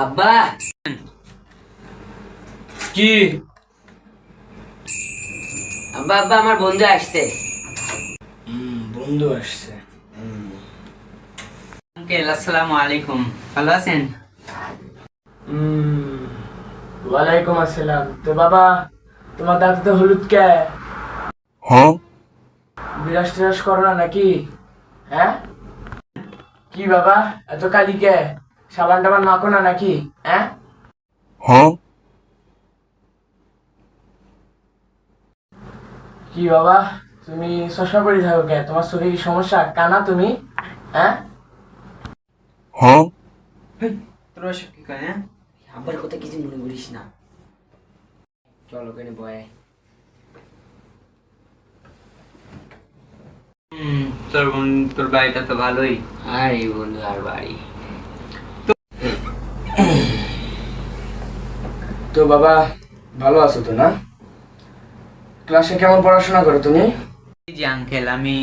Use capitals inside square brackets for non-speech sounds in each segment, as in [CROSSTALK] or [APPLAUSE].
আব্বা। কি? আব্বা আব্বা আমার বন্ধু আসছে। বন্ধু আসছে। আঙ্কেল আসসালামু আলাইকুম। ভালো আছেন? ওয়ালাইকুম আসসালাম। তো বাবা তোমার দাঁতে তো হলুদ কে? বিরাস টিরাস করো না নাকি? হ্যাঁ? কি বাবা এত কালি কে? সাবান টাবান মাখো না নাকি? হ্যাঁ? কি বাবা তুমি চশমা পরে থাকো কে তোমার চোখে কি সমস্যা? কানা তুমি? হ্যাঁ? তোর ওসব কি হ্যাঁ? আব্বার কথা কিছু মনে করিস না। চল ওখানে বয়। হুম, তোর বোন- তোর বাড়িটা তো ভালোই। আর এই বন্ধু আর বাড়ি? তো বাবা ভালো আছো তো না? ক্লাসে কেমন পড়াশোনা করো তুমি? যে আঙ্কেল আমি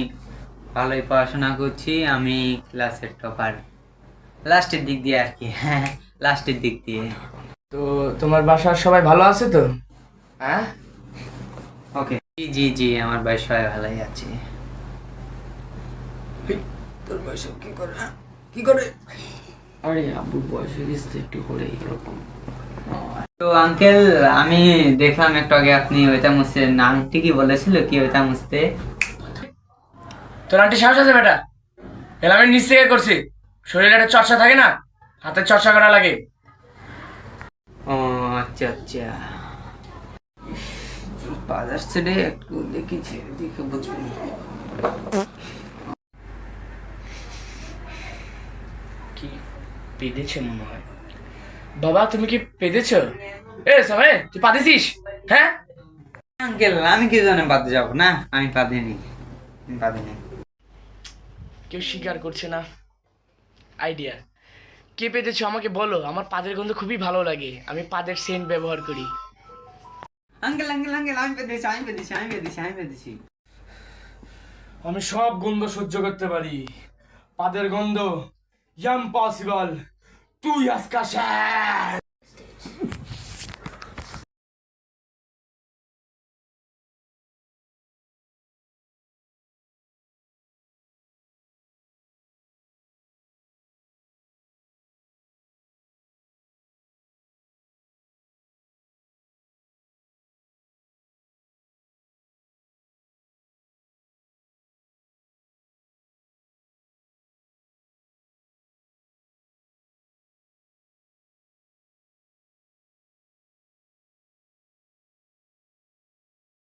ভালোই পড়াশোনা করছি আমি ক্লাসের টপার লাস্টের দিক দিয়ে আর কি [LAUGHS] হ্যাঁ লাস্টের দিক দিয়ে। তো তোমার বাসার সবাই ভালো আছে তো? হ্যাঁ? ওকে জি জি জি আমার বাড়ির সবাই ভালোই আছে। তোর বয়স কি করে কি করে? আরে আব্বুর বয়স হয়ে গেছে তো একটু করে এরকম। তো আঙ্কেল আমি দেখলাম একটু আগে আপনি ওইটা মুছতে নামটি কি বলেছিল কি ওইটা তোর আন্টি সাহস আছে বেটা? এলা আমি নিচ থেকে করছি। শরীরে একটা চর্চা থাকে না হাতের চর্চা করা লাগে। ও আচ্ছা আচ্ছা। বাজার ছেড়ে একটু দেখেছি দেখে বুঝবেন কি পেদেছে মনে হয়? বাবা তুমি কি পেদেছ? এ সময় তুই পাতেছিস হ্যাঁ? আঙ্কেল আমি কি জানে বাদে যাব? না আমি পাদিনি। আমি পাদিনি। কেউ স্বীকার করছে না। আইডিয়া। কে পেতেছো আমাকে বলো আমার পাদের গন্ধ খুবই ভালো লাগে। আমি পাদের সেন্ট ব্যবহার করি। আঙ্কেল আঙ্কেল আঙ্কেল আমি পেতেছি আমি পেতেছি আমি পেতেছি আমি পেতেছি আমি সব গন্ধ সহ্য করতে পারি। পাদের গন্ধ yam impossible. Tu ja skaszę!